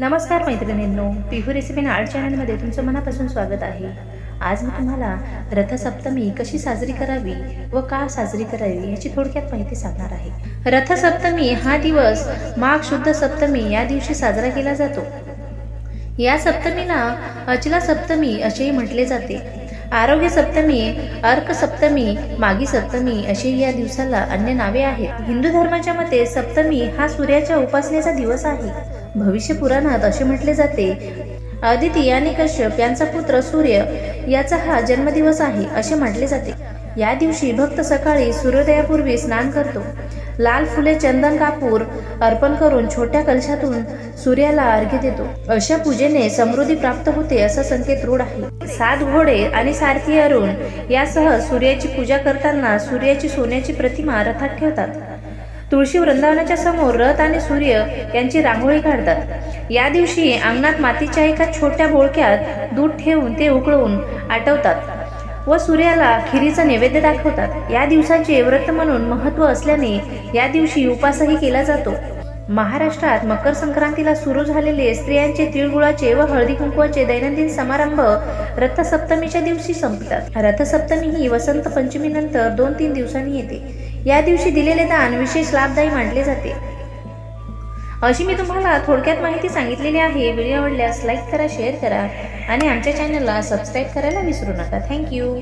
नमस्कार मैत्रिणींनो पिहू recipe in art चॅनलमध्ये तुमचं मनापासून स्वागत आहे. आज मी तुम्हाला रथसप्तमी कशी साजरी करावी व का साजरी करावी याची थोडक्यात माहिती सांगणार आहे. रथसप्तमी हा दिवस माघ शुद्ध सप्तमी या दिवशी साजरा केला जातो. या सप्तमीला अचला सप्तमी असेही म्हटले जाते. आरोग्य सप्तमी अर्क सप्तमी मागी सप्तमी अशी या दिवसाला अन्य नावे आहेत. हिंदू धर्माच्या मते सप्तमी हा सूर्याच्या उपासनेचा दिवस आहे. भविष्य पुराणात असे म्हटले जाते. अदिती आणि कश्यप यांचा पुत्र सूर्य याचा हा जन्मदिवस आहे असे म्हटले जाते. या दिवशी भक्त सकाळी सूर्योदयापूर्वी स्नान करतो. लाल फुले चंदन कापूर अर्पण करून छोट्या कलशातून सूर्याला अर्घ्य देतो. अशा पूजेने समृद्धी प्राप्त होते असा संकेत रूढ आहे. सात घोडे आणि सारथी अरुण यासह सूर्याची पूजा करताना सूर्याची सोन्याची प्रतिमा रथात ठेवतात. तुळशी वृंदावनाच्या समोर रथ आणि सूर्य यांची रांगोळी काढतात. या दिवशी अंगणात मातीच्या एका छोट्या बोळक्यात दूध ठेवून ते उकळून आटवतात व सूर्याला खिरीचा नैवेद्य दाखवतात. या दिवसाचे व्रत म्हणून महत्त्व असल्याने या दिवशी उपासही केला जातो. महाराष्ट्रात मकर संक्रांतीला सुरू झालेले स्त्रियांचे तिळगुळाचे व हळदी कुंकवाचे दैनंदिन समारंभ रथसप्तमीच्या दिवशी संपतात. रथसप्तमी ही वसंत पंचमीनंतर दोन तीन दिवसांनी येते. या दिवशी दिलेले दान विशेष लाभदायी मानले जाते. अशी मी तुम्हाला थोडक्यात माहिती सांगितलेली आहे. व्हिडिओ आवडल्यास लाईक करा शेअर करा आणि आमच्या चॅनलला सबस्क्राईब करायला विसरू नका. थँक्यू